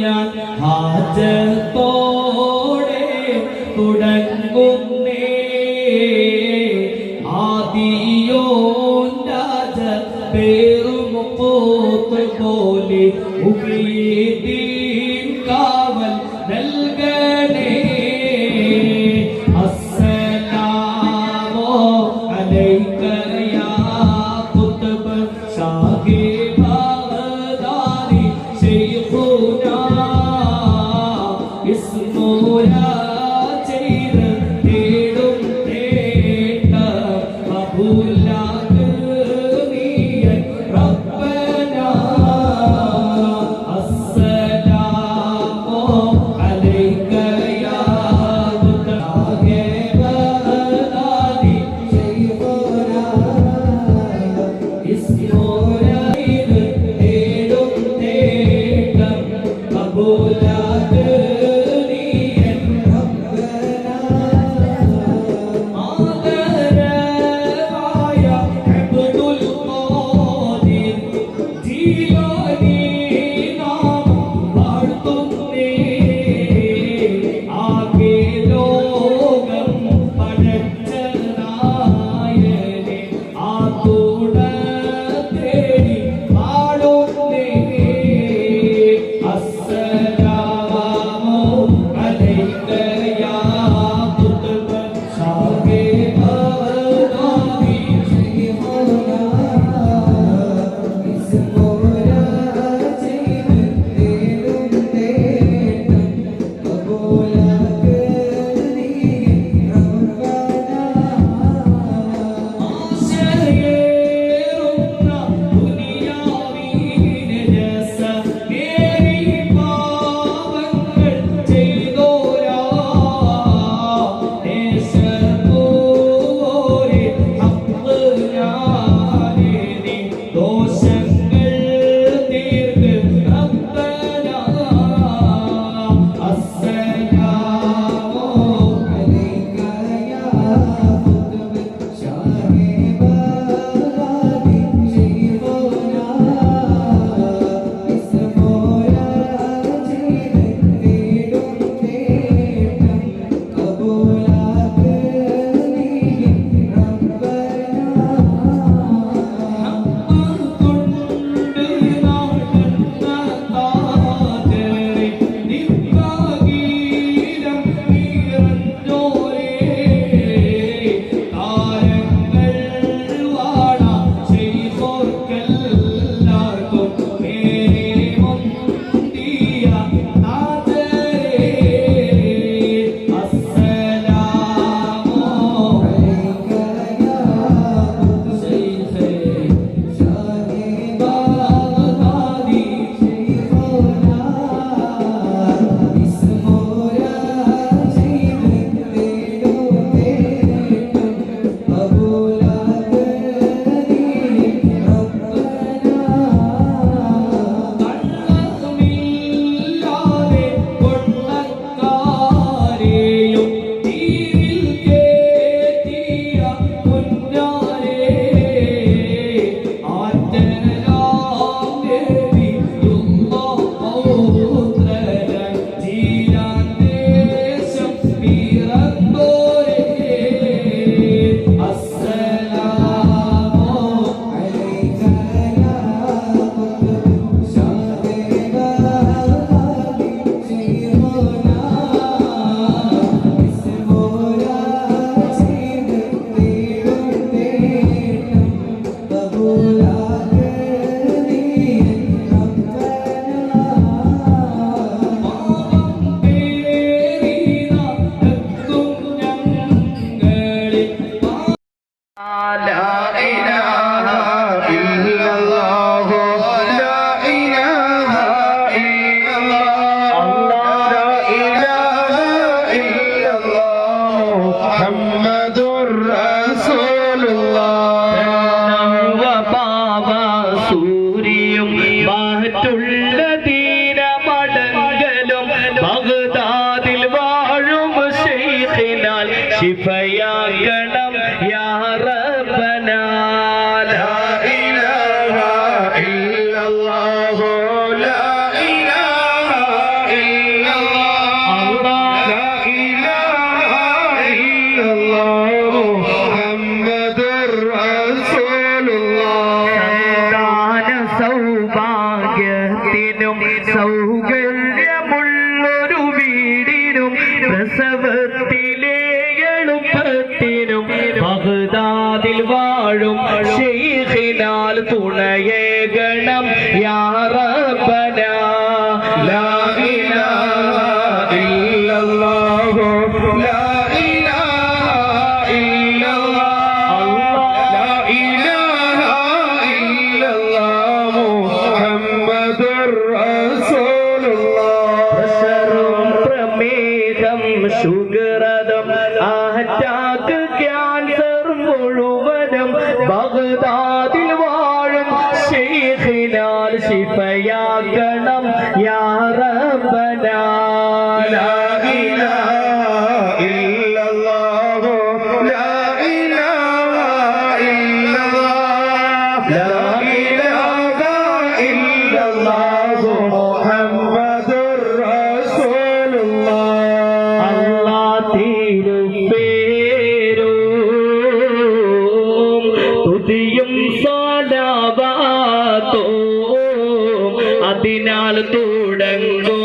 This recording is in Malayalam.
ഞാൻ ഹാജത്തോടെ തുടങ്ങുന്നേ. ആദിയോ രാജ പേറും പോത്ത് പോലെ ഉപയോഗി Hello. você മതിയാക്കണം സൗഭാഗ്യത്തിനും സൗകര്യമുള്ളൊരു വീടിനും പ്രസവ ശിഫയാക്കണം യാറബനാ തിരുപ്പേരും സ്തുതിയും സോ നാൾ തുടങ്ങും.